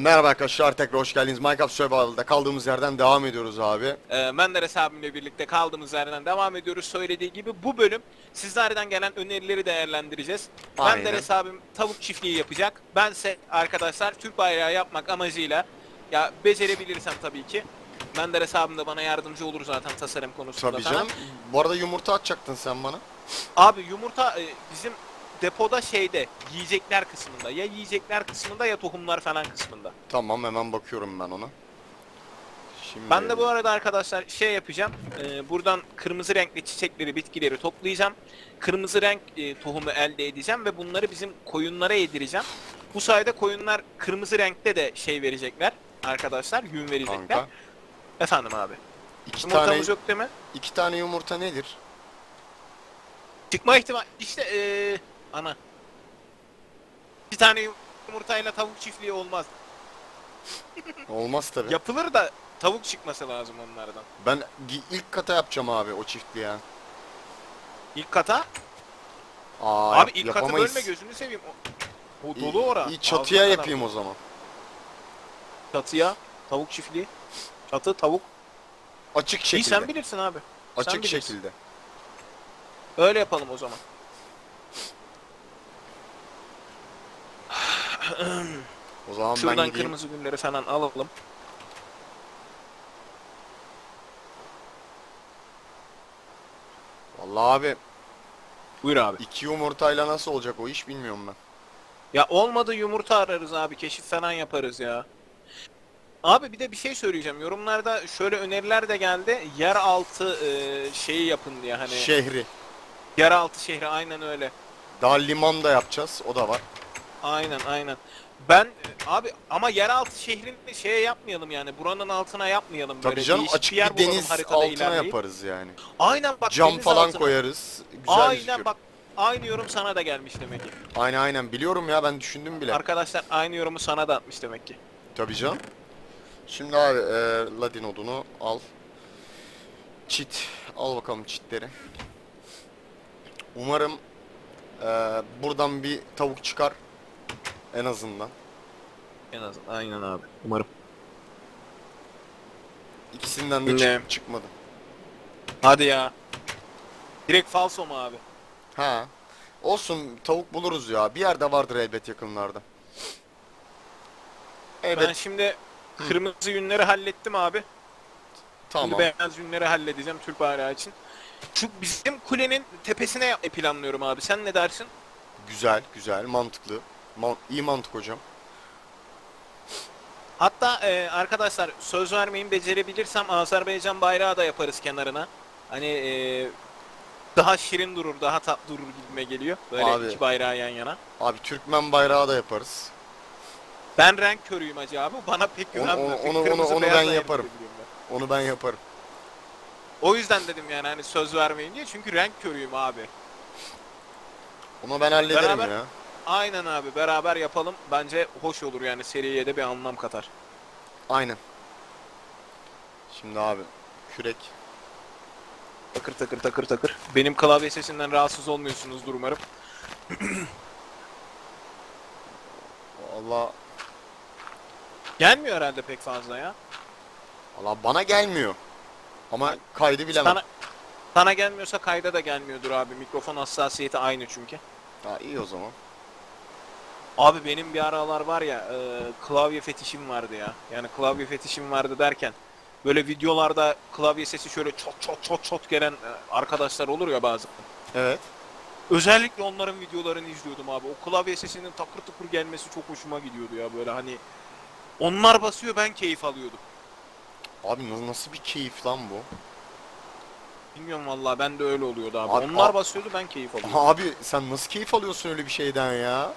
Merhaba arkadaşlar tekrar hoş geldiniz. Minecraft Survival'da kaldığımız yerden devam ediyoruz abi. Ee, Menderes abimle birlikte kaldığımız yerden devam ediyoruz. Söylediği gibi bu bölüm sizlerden gelen önerileri değerlendireceğiz. Aynen. Menderes abim tavuk çiftliği yapacak. Bense arkadaşlar Türk bayrağı yapmak amacıyla ya becerebilirsem tabii ki. Menderes abim de bana yardımcı olur zaten tasarım konusunda Tabii falan. canım. Bu arada yumurta atacaktın sen bana. Abi yumurta e, bizim depoda şeyde yiyecekler kısmında. Ya yiyecekler kısmında ya tohumlar falan kısmında. Tamam hemen bakıyorum ben ona. Şimdi Ben de bu arada arkadaşlar şey yapacağım. Ee, buradan kırmızı renkli çiçekleri, bitkileri toplayacağım. Kırmızı renk e, tohumu elde edeceğim ve bunları bizim koyunlara yedireceğim. Bu sayede koyunlar kırmızı renkte de şey verecekler arkadaşlar, yün verecekler. kanka Efendim abi. iki Yumurtamız tane yok değil mi? iki tane yumurta nedir? Çıkma ihtimal işte ee, ana. Bir tane yumurtayla tavuk çiftliği olmaz. Olmaz tabii. Yapılır da tavuk çıkması lazım onlardan. Ben gi- ilk kata yapacağım abi o çiftliğe. İlk kata Aa, Abi yap- ilk katı yapamayız. bölme gözünü seveyim. O, o İyi- dolu ora. iyi çatıya Ağzına yapayım o zaman. Çatıya, tavuk çiftliği. Çatı, tavuk. Açık İyi şekilde. sen bilirsin abi. Açık bilirsin. şekilde. Öyle yapalım o zaman. O zaman ben Şuradan gideyim. kırmızı gülleri falan alalım. Vallahi abi Buyur abi. iki yumurtayla nasıl olacak o iş bilmiyorum ben. Ya olmadı yumurta ararız abi. Keşif falan yaparız ya. Abi bir de bir şey söyleyeceğim. Yorumlarda şöyle öneriler de geldi. Yeraltı e, şeyi yapın diye hani. Şehri. Yeraltı şehri aynen öyle. Daha liman da yapacağız. O da var. Aynen aynen. Ben abi ama yeraltı şehrini şeye yapmayalım yani. Buranın altına yapmayalım Tabii böyle. canım Değişik açık bir yer bulalım deniz haritada altına ilerleyip. yaparız yani. Aynen bak Cam deniz falan altına. koyarız. Güzel Aynen gözükür. bak aynı yorum sana da gelmiş demek ki. Aynen aynen biliyorum ya ben düşündüm bile. Arkadaşlar aynı yorumu sana da atmış demek ki. Tabii canım. Şimdi abi e, ladin odunu al. Çit. Al bakalım çitleri. Umarım e, buradan bir tavuk çıkar. En azından. En azından aynen abi. Umarım. İkisinden de Ne? çık- çıkmadı. Hadi ya. Direkt falso mu abi? Ha. Olsun tavuk buluruz ya. Bir yerde vardır elbet yakınlarda. Ben Evet şimdi kırmızı yünleri hallettim abi. tamam. Şimdi beyaz yünleri halledeceğim Türk bayrağı için. Şu bizim kulenin tepesine yapmayı planlıyorum abi. Sen ne dersin? Güzel güzel mantıklı. Man iyi mantık hocam. Hatta e, arkadaşlar söz vermeyin becerebilirsem Azerbaycan bayrağı da yaparız kenarına. Hani e, daha şirin durur, daha tatlı durur gibime geliyor. Böyle Abi. iki bayrağı yan yana. Abi Türkmen bayrağı da yaparız. Ben renk körüyüm acı abi. Bana pek Onu- güvenmiyor. onu- onu- onu beyaz ben yaparım. Onu ben yaparım. O yüzden dedim yani hani söz vermeyin diye. Çünkü renk körüyüm abi. Onu ben hallederim Beraber- ya. Aynen abi beraber yapalım. Bence hoş olur yani seriye de bir anlam katar. Aynen. Şimdi abi kürek. Takır takır takır takır. Benim klavye sesinden rahatsız olmuyorsunuzdur umarım. Allah Gelmiyor herhalde pek fazla ya. Allah bana gelmiyor. Ama kaydı bilemem. Sana, sana gelmiyorsa kayda da gelmiyordur abi. Mikrofon hassasiyeti aynı çünkü. Ha iyi o zaman. Abi benim bir aralar var ya e, klavye fetişim vardı ya. Yani klavye fetişim vardı derken böyle videolarda klavye sesi şöyle çot çot çot çot gelen e, arkadaşlar olur ya bazı. Evet. Özellikle onların videolarını izliyordum abi. O klavye sesinin takır tıkır gelmesi çok hoşuma gidiyordu ya böyle hani onlar basıyor ben keyif alıyordum. Abi na- nasıl bir keyif lan bu? Bilmiyorum vallahi ben de öyle oluyordu abi. Abi- onlar abi- basıyordu ben keyif alıyordum. Abi sen nasıl keyif alıyorsun öyle bir şeyden ya?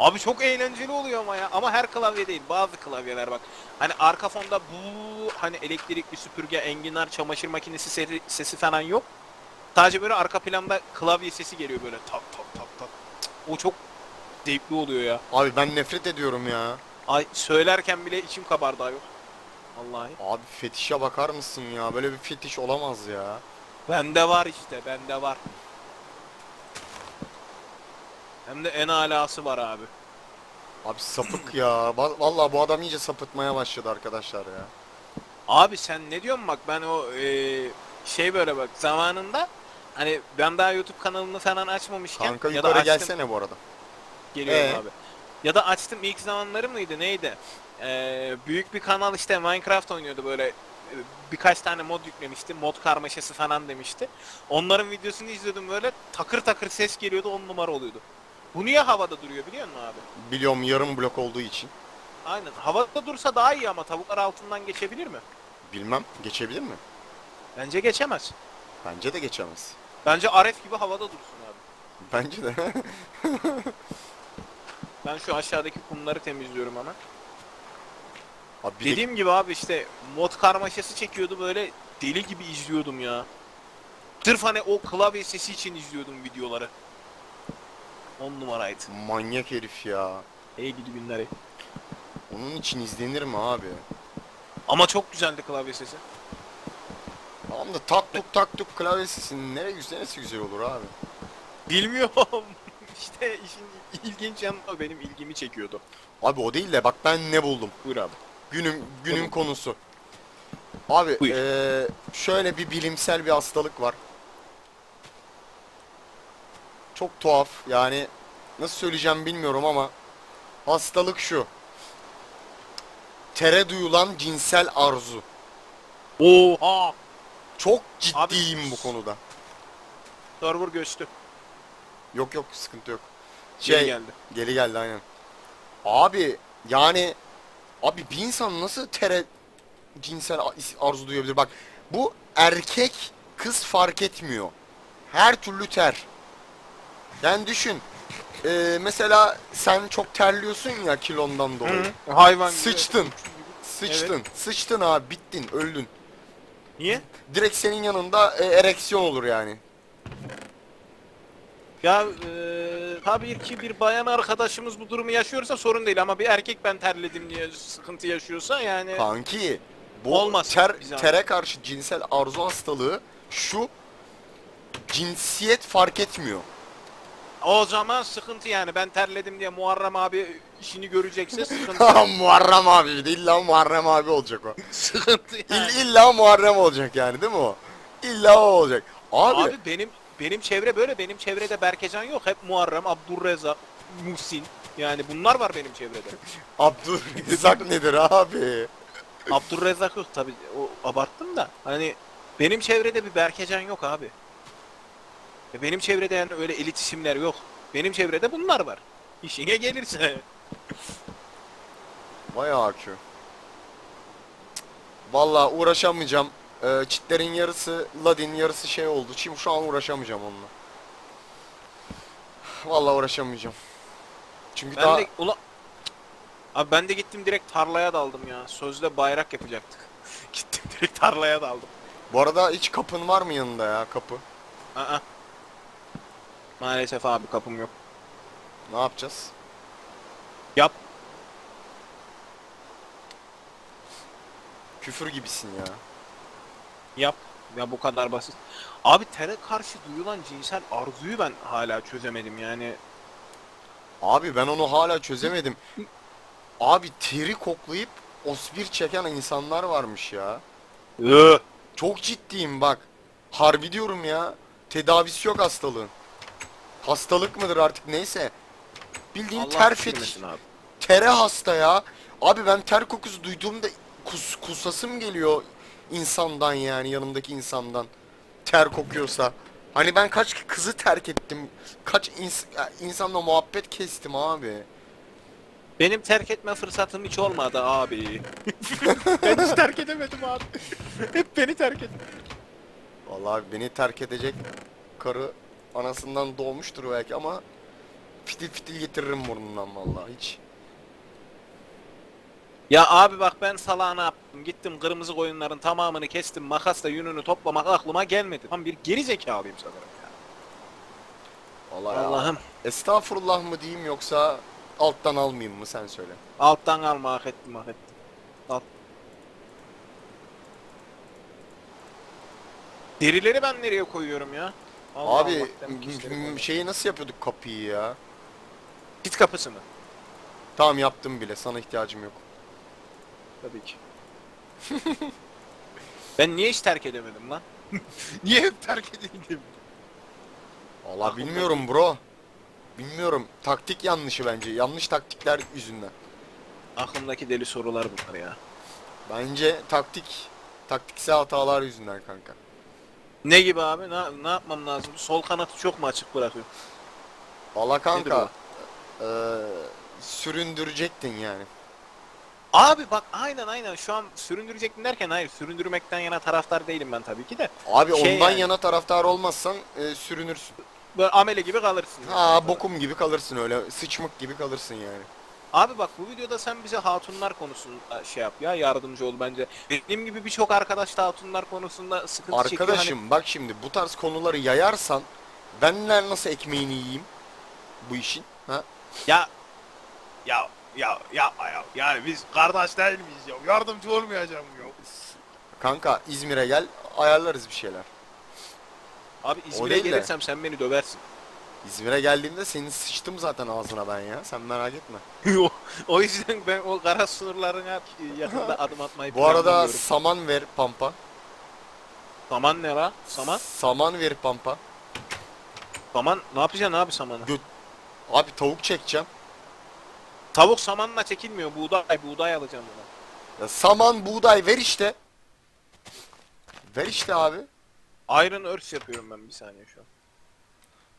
Abi çok eğlenceli oluyor ama ya. Ama her klavye değil. Bazı klavyeler bak. Hani arka fonda bu hani elektrikli süpürge, enginar, çamaşır makinesi seri- sesi falan yok. Sadece böyle arka planda klavye sesi geliyor böyle tak tak tak tak. O çok zevkli oluyor ya. Abi ben nefret ediyorum ya. Ay söylerken bile içim kabardı ayol. Vallahi. Abi fetişe bakar mısın ya? Böyle bir fetiş olamaz ya. Bende var işte, bende var. Hem de en alası var abi. Abi sapık ya. Va- Vallahi bu adam iyice sapıtmaya başladı arkadaşlar ya. Abi sen ne diyorsun bak ben o e, şey böyle bak zamanında hani ben daha YouTube kanalını falan açmamışken Kanka ya da yukarı açtım, gelsene bu arada. geliyorum Ee? abi. Ya da açtım ilk zamanları mıydı neydi? Ee, büyük bir kanal işte Minecraft oynuyordu böyle e, birkaç tane mod yüklemişti. Mod karmaşası falan demişti. Onların videosunu izliyordum böyle takır takır ses geliyordu on numara oluyordu. Bu niye havada duruyor biliyor musun abi? Biliyorum yarım blok olduğu için. Aynen. Havada dursa daha iyi ama tavuklar altından geçebilir mi? Bilmem geçebilir mi? Bence geçemez. Bence de geçemez. Bence Aref gibi havada dursun abi. Bence de. Ben şu aşağıdaki kumları temizliyorum hemen. Abi bir de- Dediğim gibi abi işte mod karmaşası çekiyordu böyle deli gibi izliyordum ya. Sırf hani o klavye sesi için izliyordum videoları. 10 numaraydı. manyak herif ya. Ey gidi günleri. Onun için izlenir mi abi? Ama çok güzeldi klavye sesi. Tamam da tak tuk tak tuk klavyesinin nereye güzel neresi güzel olur abi. Bilmiyorum. işte işin ilginç yanı o benim ilgimi çekiyordu. Abi o değil de bak ben ne buldum. Buyur abi. Günün günün konusu. Abi Buyur. eee, şöyle bir bilimsel bir hastalık var. Çok tuhaf yani nasıl söyleyeceğim bilmiyorum ama hastalık şu. Tere duyulan cinsel arzu. Oha! Çok ciddiyim bu konuda. Server göçtü. Yok yok sıkıntı yok. Şey Şey geldi. geri geldi aynen. Abi yani abi bir insan nasıl tere cinsel arzu duyabilir? Bak bu erkek kız fark etmiyor. Her türlü ter. Yani düşün. Ee, mesela sen çok terliyorsun ya kilondan dolayı. Hı, hayvan gibi. Sıçtın. Sıçtın. Sıçtın abi bittin öldün. Niye? Direkt senin yanında e, ereksiyon olur yani. Ya eee tabii ki bir bayan arkadaşımız bu durumu yaşıyorsa sorun değil ama bir erkek ben terledim diye sıkıntı yaşıyorsa yani Kanki bu Olmaz ter, bize. tere karşı cinsel arzu hastalığı şu cinsiyet fark etmiyor. O zaman sıkıntı yani ben terledim diye Muharrem abi işini görecekse sıkıntı. Muharrem abi bir de illa Muharrem abi olacak o. sıkıntı yani. İll, illa Muharrem olacak yani değil mi o? İlla o olacak. Abi, Abi benim benim çevre böyle benim çevrede Berkecan yok hep Muharrem, Abdurrezak, Muhsin yani bunlar var benim çevrede. Abdülrezzak nedir abi? Abdurrezak yok tabi o abarttım da hani benim çevrede bir Berkecan yok abi. Ve Benim çevrede yani öyle elit isimler yok. Benim çevrede bunlar var. İşine gelirse. Vay akü. Valla uğraşamayacağım. Ee, çitlerin yarısı Ladin yarısı şey oldu. Şimdi şu an uğraşamayacağım onunla. Valla uğraşamayacağım. Çünkü Ben daha... de ula Abi ben de gittim direkt tarlaya daldım ya. Sözde bayrak yapacaktık. gittim direkt tarlaya daldım. Bu arada hiç kapın var mı yanında ya kapı? Aa. Maalesef abi kapım yok. Ne yapacağız? Yap. Küfür gibisin ya. Yap. Ya bu kadar basit. Abi tere karşı duyulan cinsel arzuyu ben hala çözemedim yani. Abi ben onu hala çözemedim. Abi teri koklayıp osbir çeken insanlar varmış ya. Çok ciddiyim bak. Harbi diyorum ya. Tedavisi yok hastalığın. Hastalık mıdır artık neyse. Bildiğin Allah ter fetiş. abi. Tere hasta ya. Abi ben ter kokusu duyduğumda kus, kusasım geliyor insandan yani yanımdaki insandan. Ter kokuyorsa. Hani ben kaç kızı terk ettim. Kaç ins- insanla muhabbet kestim abi. Benim terk etme fırsatım hiç olmadı abi. ben hiç terk edemedim abi. Hep beni terk etti. Vallahi beni terk edecek karı anasından doğmuştur belki ama fitil fitil getiririm burnundan vallahi hiç. Ya abi bak ben salağa ne yaptım? Gittim kırmızı koyunların tamamını kestim. Makasla yününü toplamak aklıma gelmedi. Tam bir geri zekalıyım sanırım ya. Vallahi ya. Allah'ım. Estağfurullah mı diyeyim yoksa alttan almayayım mı sen söyle. Alttan alma hak ettim hak ettim. Alt. Derileri ben nereye koyuyorum ya? Allah Abi Allah, m- şeyi nasıl yapıyorduk kapıyı ya? Pit kapısı mı? Tamam yaptım bile. Sana ihtiyacım yok. Tabii ki. ben niye hiç terk edemedim lan? niye hep terk edildim? Allah Aklımda bilmiyorum bro. Bilmiyorum. Taktik yanlışı bence. Yanlış taktikler yüzünden. Aklımdaki deli sorular bunlar ya. Bence taktik taktiksel hatalar yüzünden kanka. Ne gibi abi? Ne, ne yapmam lazım? Sol kanatı çok mu açık bırakıyor? Allah Nedir kanka. eee, süründürecektin yani. Abi bak aynen aynen şu an süründürecektim derken hayır süründürmekten yana taraftar değilim ben tabii ki de. Abi Şey ondan yani. yana taraftar olmazsan e, sürünürsün. Böyle amele gibi kalırsın. Ha bokum gibi kalırsın öyle. Sıçmık gibi kalırsın yani. Abi bak bu videoda sen bize hatunlar konusunda şey yap ya yardımcı ol bence. Benim gibi birçok arkadaş da hatunlar konusunda sıkıntı çekiyor. Hani Arkadaşım bak şimdi bu tarz konuları yayarsan benler nasıl ekmeğini yiyeyim bu işin? Ha? Hani, ya ya ya yapma ya. Yani biz kardeş değil miyiz ya? Yardımcı olmayacağım ya. Kanka İzmir'e gel ayarlarız bir şeyler. Abi İzmir'e gelirsem sen beni döversin. İzmir'e geldiğimde seni sıçtım zaten ağzına ben ya. Sen merak etme. o, o yüzden ben o kara sınırlarına yakında adım atmayı Bu arada saman ver pampa. Saman ne la? Saman? Saman ver pampa. Saman ne yapacaksın abi samanı? Abi tavuk çekeceğim. Tavuk samanla çekilmiyor. Buğday, buğday alacağım buna. Ya saman buğday ver işte. Ver işte abi. Iron Earth yapıyorum ben bir saniye şu an.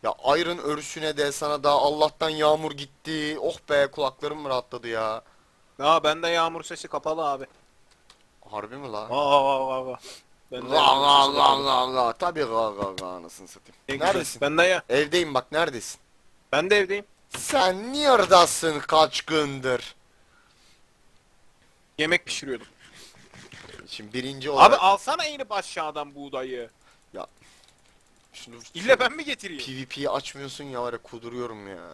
Ya ayrın örüsüne de sana da Allah'tan yağmur gitti. Oh be kulaklarım rahatladı ya. Ya bende yağmur sesi kapalı abi. Harbi mi la? Aa aa aa aa. Bende yağmur ga sesi ga kapalı. ga ga. Tabii ga ga ga anasını satayım. Neredesin? Ben de ya. Evdeyim bak neredesin? Ben de evdeyim. Sen neredesin kaç gündür? Yemek pişiriyordum. Şimdi birinci Abi olarak... alsana inip aşağıdan buğdayı. Şunu, İlle ben mi getireyim? PvP'yi açmıyorsun ya var ya kuduruyorum ya.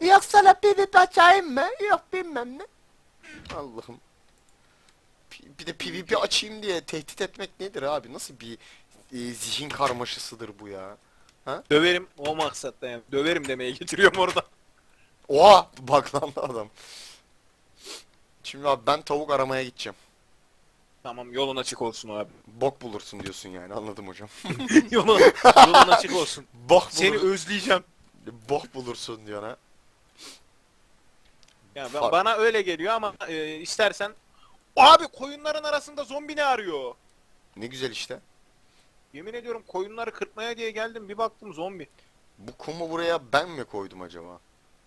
Yok sana PvP açayım mı? Yok bilmem ne. Allah'ım. P- Bir de PvP açayım diye tehdit etmek nedir abi? Nasıl bir e, zihin karmaşasıdır bu ya? Döverim o maksatla yani. Döverim demeye getiriyorum orada. Oha! Bak lan adam. Şimdi abi ben tavuk aramaya gideceğim. Tamam yolun açık olsun abi. Bok bulursun diyorsun yani anladım hocam. yolun, yolun açık olsun. Bok Seni bulur, özleyeceğim. bok bulursun diyor ha. Ya ben, bana öyle geliyor ama e, istersen Abi koyunların arasında zombi ne arıyor? Ne güzel işte. Yemin ediyorum koyunları kırpmaya diye geldim bir baktım zombi. Bu kumu buraya ben mi koydum acaba?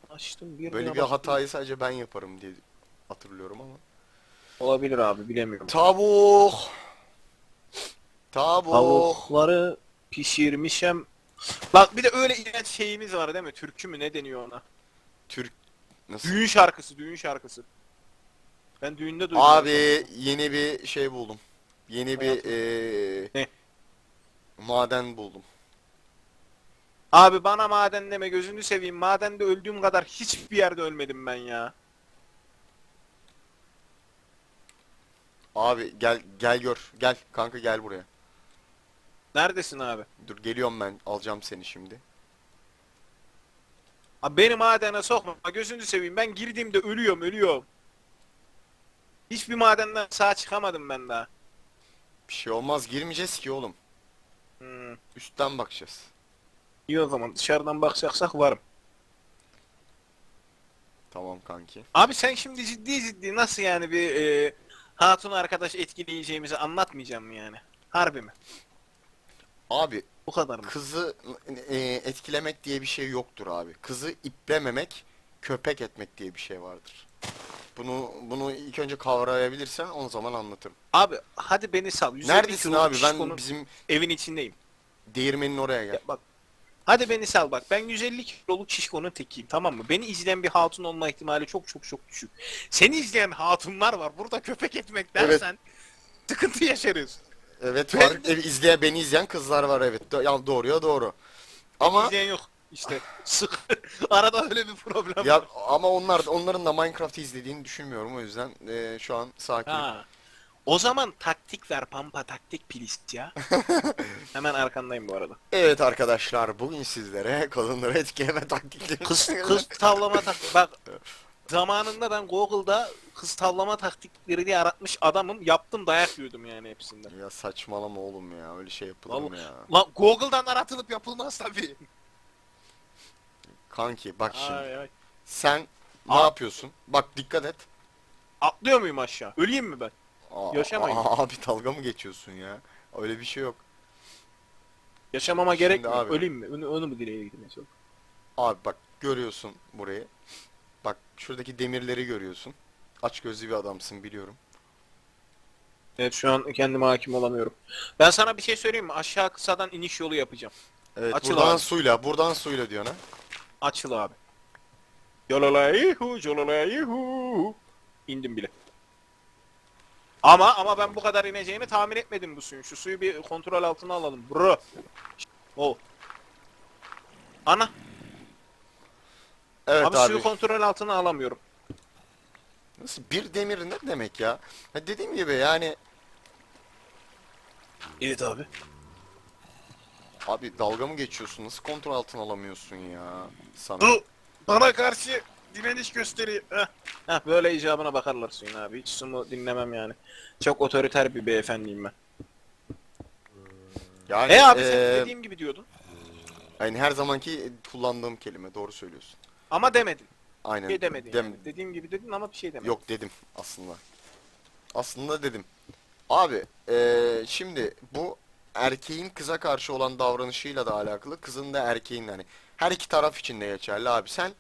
Açtım bir Böyle bir hatayı sadece ben yaparım diye hatırlıyorum ama. Olabilir abi bilemiyorum. Tavuk. Tavuk. Tavukları pişirmişem. Bak bir de öyle iğrenç şeyimiz var değil mi? Türkü mü ne deniyor ona? Türk nasıl? Düğün şarkısı, düğün şarkısı. Ben düğünde duydum. Abi yeni bir şey buldum. Yeni bir eee Ne? maden buldum. Abi bana maden deme gözünü seveyim. Madende öldüğüm kadar hiçbir yerde ölmedim ben ya. Abi gel gel gör. Gel kanka gel buraya. Neredesin abi? Dur geliyorum ben alacağım seni şimdi. Abi beni madene sokma. Gözünü seveyim. Ben girdiğimde ölüyorum, ölüyorum. Hiçbir madenden sağ çıkamadım ben daha. Bir şey olmaz girmeyeceğiz ki oğlum. Hmm. Üstten bakacağız. İyi o zaman dışarıdan bakacaksak varım. Tamam kanki. Abi sen şimdi ciddi ciddi nasıl yani bir e, hatun arkadaş etkileyeceğimizi anlatmayacağım mı yani? Harbi mi? Abi Bu kadar mı? kızı e, etkilemek diye bir şey yoktur abi. Kızı iplememek, köpek etmek diye bir şey vardır. Bunu bunu ilk önce kavrayabilirsen o zaman anlatırım. Abi hadi beni sal. 150 Neredesin abi? Ben bizim evin içindeyim. değirmenin oraya gel. Ya bak. Hadi beni sal bak. Ben 150 kiloluk şişkonun tekiyim tamam mı? Beni izleyen bir hatun olma ihtimali çok çok çok düşük. Seni izleyen hatunlar var. Burada köpek etmek Evet. dersen sıkıntı yaşarız. Evet Ben- var. E, izleyen beni izleyen kızlar var evet. Do- ya doğruya doğru. Ama İzleyen yok. İşte sık. Arada öyle bir problem ya var. ama onlar onların da Minecraft'ı izlediğini düşünmüyorum o yüzden e, şu an sakin. Ha. O zaman taktik ver Pampa taktik please ya. Hemen arkandayım bu arada. Evet arkadaşlar bugün sizlere kadınları etkileme taktikleri Kız kız tavlama taktik. Bak zamanında ben Google'da kız tavlama taktikleri diye aratmış adamım. Yaptım dayak yiyordum yani hepsinden. Ya saçmalama oğlum ya öyle şey yapılır mı ya? Lan Google'dan aratılıp yapılmaz tabii. Kanki bak şimdi Ay, ay. sen ne Aa. yapıyorsun? Bak dikkat et. Atlıyor muyum aşağı? Öleyim mi ben? Aa, Yaşamayın. aa, Abi dalga mı geçiyorsun ya? Öyle bir şey yok. Yaşamama Şimdi gerek mi? abi- Öleyim mi? Onu, onu mu dileğe gitmesi yok? Abi bak görüyorsun burayı. Bak şuradaki demirleri görüyorsun. Aç gözlü bir adamsın biliyorum. Evet şu an kendime hakim olamıyorum. Ben sana bir şey söyleyeyim mi? Aşağı kısadan iniş yolu yapacağım. Evet Açıl buradan abi. suyla, buradan suyla diyorsun ha. Açıl abi. Yolalayihu, yolalayihu. İndim bile. Ama ama ben bu kadar ineceğini tahmin etmedim bu suyun. Şu suyu bir kontrol altına alalım. Bro. O. Ana. Evet abi, abi. suyu kontrol altına alamıyorum. Nasıl bir demir ne demek ya? Ha dediğim gibi yani Evet abi. abi dalga mı geçiyorsun? Nasıl kontrol altına alamıyorsun ya? Sana. Bu bana karşı direniş gösteriyor. Heh. Heh, böyle icabına bakarlar suyun abi. Hiç sumu dinlemem yani. Çok otoriter bir beyefendiyim ben. Yani E abi sen dediğim gibi diyordun. yani her zamanki kullandığım kelime doğru söylüyorsun. Ama demedin. Aynen. Bir şey demedin Dem- yani. Dediğim gibi dedin ama bir şey demedin. Yok dedim aslında. Aslında dedim. Abi eee, şimdi bu erkeğin kıza karşı olan davranışıyla da alakalı. Kızın da erkeğin hani her iki taraf için de geçerli abi. Sen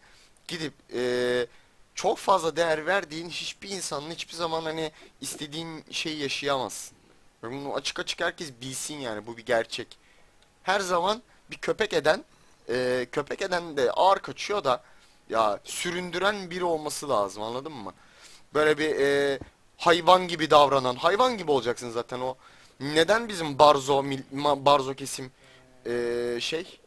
gidip eee, çok fazla değer verdiğin hiçbir insanın hiçbir zaman hani istediğin şeyi yaşayamazsın. Bunu açık açık herkes bilsin yani bu bir gerçek. Her zaman bir köpek eden eee, köpek eden de ağır kaçıyor da ya süründüren biri olması lazım anladın mı? Böyle bir e, hayvan gibi davranan, hayvan gibi olacaksın zaten o. Neden bizim barzo, mil- barzo kesim e, şey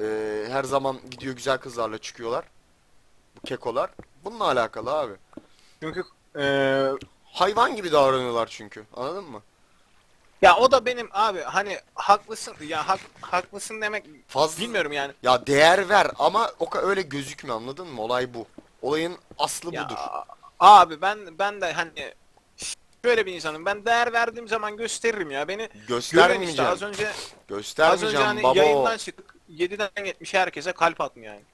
e, her zaman gidiyor güzel kızlarla çıkıyorlar? Bu kekolar. Bununla alakalı abi. Çünkü eee, Hayvan gibi davranıyorlar çünkü. Anladın mı? ya o da benim abi hani haklısın ya hak, haklısın demek Fazla bilmiyorum yani. ya değer ver ama o ka- öyle gözükmüyor anladın mı? Olay bu. Olayın aslı Ya, budur. abi ben ben de hani şöyle bir insanım. Ben değer verdiğim zaman gösteririm ya. Beni görün işte Göstermeyeceğim. az önce az önce Göstermeyeceğim hani baba. yayından çıktık. 7'den 70'e herkese kalp atmıyor yani.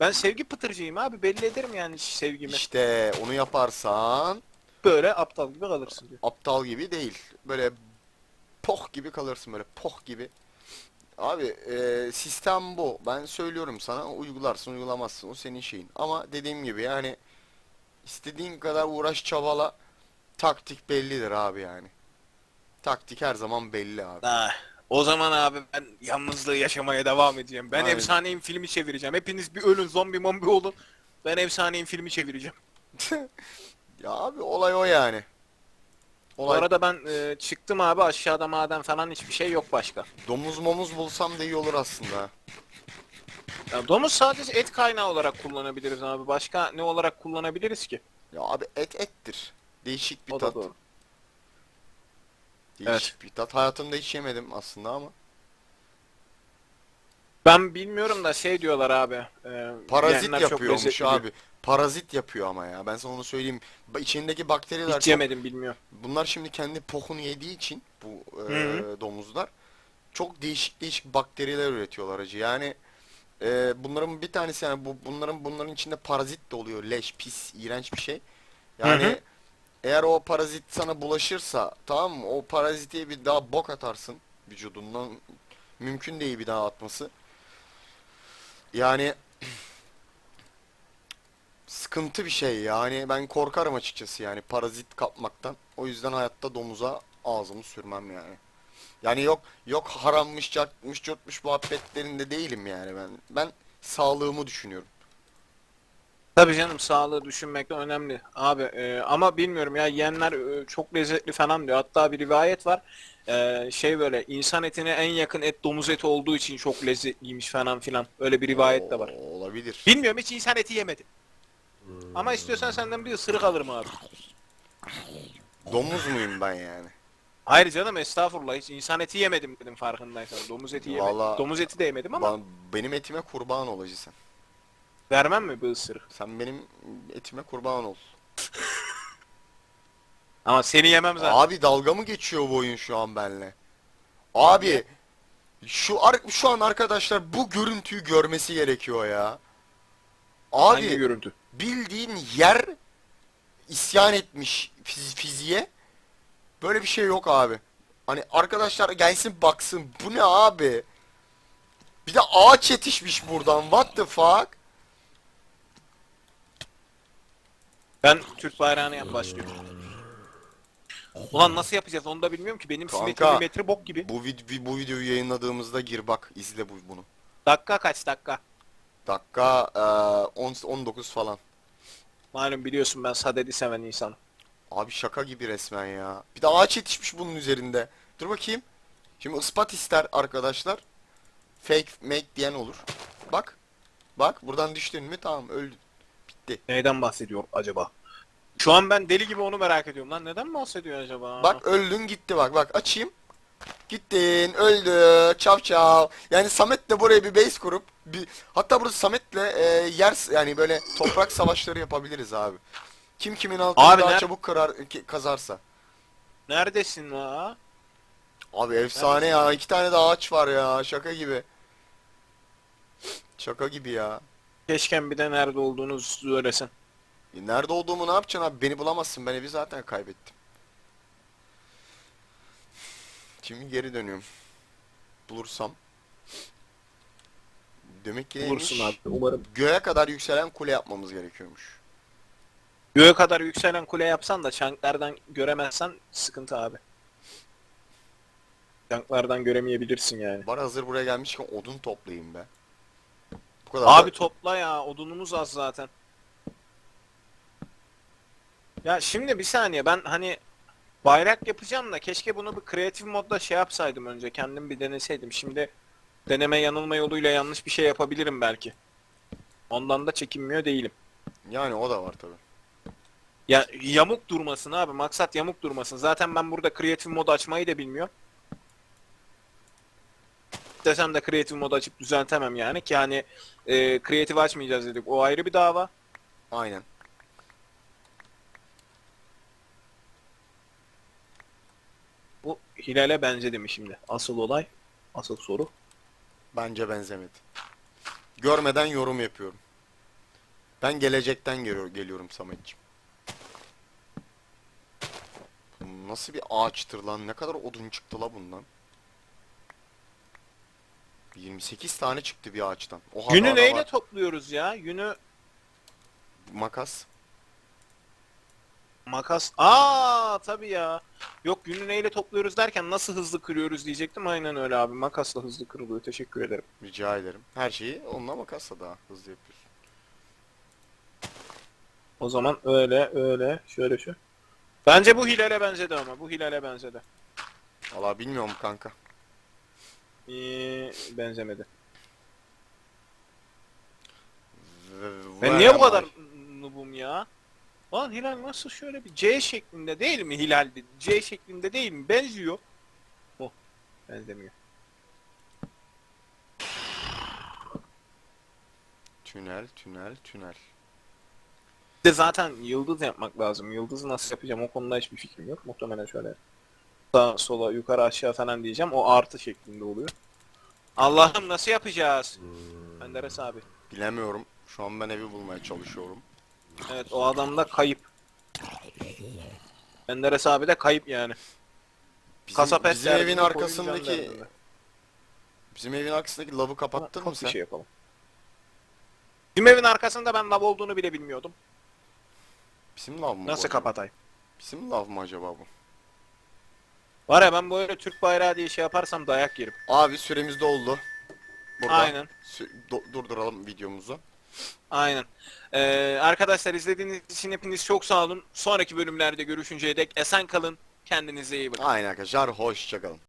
Ben sevgi pıtırcıyım abi. Belli ederim yani sevgimi. İşte onu yaparsan Böyle aptal gibi kalırsın diyor. aptal gibi değil. Böyle poh gibi kalırsın böyle poh gibi. Abi e, sistem bu. Ben söylüyorum sana uygularsın uygulamazsın o senin şeyin. Ama dediğim gibi yani istediğin kadar uğraş çabala taktik bellidir abi yani. Taktik her zaman belli abi. Ah, o zaman abi ben yalnızlığı yaşamaya devam edeceğim. Ben Aynen. efsaneyim filmi çevireceğim. Hepiniz bir ölün zombi mombi olun. Ben efsaneyim filmi çevireceğim. Ya abi olay o yani. Bu Olay arada ben e, çıktım abi aşağıda maden falan hiçbir şey yok başka. domuz momuz bulsam da iyi olur aslında. Ya domuz sadece et kaynağı olarak kullanabiliriz abi. Başka ne olarak kullanabiliriz ki? Ya abi et ettir. Değişik bir O da tat. doğru. Değişik bir tat. Hayatımda hiç yemedim aslında ama. Ben bilmiyorum da şey diyorlar abi. E, Parazit çok yapıyormuş abi. Parazit yapıyor ama ya. Ben sana onu söyleyeyim. İçindeki bakteriler Hiç çok- yemedim bilmiyorum. bunlar şimdi kendi pohunu yediği için bu e, Hı domuzlar çok değişik değişik bakteriler üretiyorlar acı. Yani e, bunların bir tanesi yani bu bunların bunların içinde parazit de oluyor. Leş, pis, iğrenç bir şey. Yani Hı hı. Eğer o parazit sana bulaşırsa tamam mı? O parazite bir daha bok atarsın vücudundan. Mümkün değil bir daha atması. Yani sıkıntı bir şey yani ben korkarım açıkçası yani parazit kapmaktan. O yüzden hayatta domuza ağzımı sürmem yani. Yani yok yok harammış, çarpmış, çörtmüş muhabbetlerinde değilim yani ben. Ben sağlığımı düşünüyorum. Tabii canım sağlığı düşünmek de önemli abi e, ama bilmiyorum ya yiyenler e, çok lezzetli falan diyor hatta bir rivayet var E, şey böyle insan etine en yakın et domuz eti olduğu için çok lezzetliymiş falan filan öyle bir rivayet de var. Oo, Olabilir. Bilmiyorum hiç insan eti yemedim ama istiyorsan senden bir ısırık alırım abi. Domuz muyum ben yani? Hayır canım estağfurullah hiç insan eti yemedim dedim farkındaysan. Domuz eti yemedim. Vallahi- Domuz eti de yemedim ama Ben, benim etime kurban olacaksın. Vermem mi bu ısırık? Sen benim etime kurban ol. Ama seni yemem zaten. Abi dalga mı geçiyor bu oyun şu an benimle? Abi şu ar şu an arkadaşlar bu görüntüyü görmesi gerekiyor ya. Hangi Abi görüntü? bildiğin yer isyan etmiş fiz fiziğe. Böyle bir şey yok abi. Hani arkadaşlar gelsin baksın. Bu ne abi? Bir de ağaç yetişmiş buradan. What the fuck? Ben Türk bayrağını yap başlıyorum. Ulan nasıl yapacağız onu da bilmiyorum ki. Benim Kanka. simetri metri bok gibi. Bu vid bu videoyu yayınladığımızda gir bak izle bu bunu. Dakika kaç dakika? Dakika eee, 10 19 falan. Malum biliyorsun ben sadedi seven insanım. Abi şaka gibi resmen ya. Bir de ağaç yetişmiş bunun üzerinde. Dur bakayım. Şimdi ispat ister arkadaşlar. Fake make diyen olur. Bak. Bak buradan düştün mü tamam öldün. Bitti. Neyden bahsediyor acaba? Şu an ben deli gibi onu merak ediyorum lan. Neden bahsediyor acaba? Bak öldün gitti bak bak açayım. Gittin öldü çav çav. Yani Samet de buraya bir base kurup bir hatta burada Samet'le e, yer yani böyle toprak savaşları yapabiliriz abi. Kim kimin altını Abi daha ner- çabuk kırar ki- kazarsa. Neredesin la? Abi efsane ya. iki tane de ağaç var ya. Şaka gibi. Şaka gibi ya. Keşke bir de nerede olduğunu söylesin. E, Nerede olduğumu ne yapacaksın abi? Beni bulamazsın. Ben evi zaten kaybettim. Şimdi geri dönüyorum. Bulursam. Demek ki neymiş? Bulursun abi umarım. Göğe kadar yükselen kule yapmamız gerekiyormuş. Göğe kadar yükselen kule yapsan da çanklardan göremezsen sıkıntı abi. Çanklardan göremeyebilirsin yani. Bana hazır buraya gelmişken odun toplayayım be. Bu kadar Abi da- topla ya odunumuz az zaten. Ya şimdi bir saniye ben hani bayrak yapacağım da keşke bunu bir kreatif modda şey yapsaydım önce kendim bir deneseydim. Şimdi deneme yanılma yoluyla yanlış bir şey yapabilirim belki. Ondan da çekinmiyor değilim. Yani o da var tabi. Ya yamuk durmasın abi maksat yamuk durmasın. Zaten ben burada kreatif mod açmayı da bilmiyorum. Desem de kreatif mod açıp düzeltemem yani ki hani e, kreatif açmayacağız dedik o ayrı bir dava. Aynen. Bu Hilal'e benzedi mi şimdi? Asıl olay, asıl soru. Bence benzemedi. Görmeden yorum yapıyorum. Ben gelecekten geliyor, geliyorum Sametciğim. Nasıl bir ağaçtır lan? Ne kadar odun çıktı la bundan? 28 tane çıktı bir ağaçtan. Oha Yünü daha da neyle var. topluyoruz ya? Yünü Makas. makas. Aa tabii ya. Yok yünü neyle topluyoruz derken nasıl hızlı kırıyoruz diyecektim. Aynen öyle abi. Makasla hızlı kırılıyor. Teşekkür ederim. Rica ederim. Her şeyi onunla makasla daha hızlı yapıyorsun. O zaman öyle öyle şöyle şu. Bence bu Hilal'e benzedi ama. Bu Hilal'e benzedi. Valla bilmiyorum kanka. Ee, benzemedi. Ben niye bu kadar I? noobum ya? Lan Hilal nasıl şöyle bir C şeklinde değil mi Hilal? C şeklinde değil mi? Benziyor. Oh. Benzemiyor. Tünel, tünel, tünel. Bir de zaten yıldız yapmak lazım. Yıldızı nasıl yapacağım o konuda hiçbir fikrim yok. Muhtemelen şöyle sağa sola yukarı aşağı falan diyeceğim. O artı şeklinde oluyor. Allah'ım nasıl yapacağız? Menderes abi. Bilemiyorum. Şu an ben evi bulmaya çalışıyorum. Evet o adam da kayıp. Menderes abi de kayıp yani. Bizim, Kasap bizim evin derdinde, koyun arkasındaki bizim evin arkasındaki lavı kapattın mı sen? Bir şey yapalım. Bizim evin arkasında ben lav olduğunu bile bilmiyordum. Bizim lav mı bu Nasıl acaba? kapatayım? Bizim lav mı acaba bu? Var ya ben böyle Türk bayrağı diye şey yaparsam dayak yerim. Abi süremiz doldu. Burada Aynen. sü- do- durduralım videomuzu. Aynen. Ee, arkadaşlar izlediğiniz için hepiniz çok sağ olun. Sonraki bölümlerde görüşünceye dek esen kalın. Kendinize iyi bakın. Aynen arkadaşlar hoşçakalın.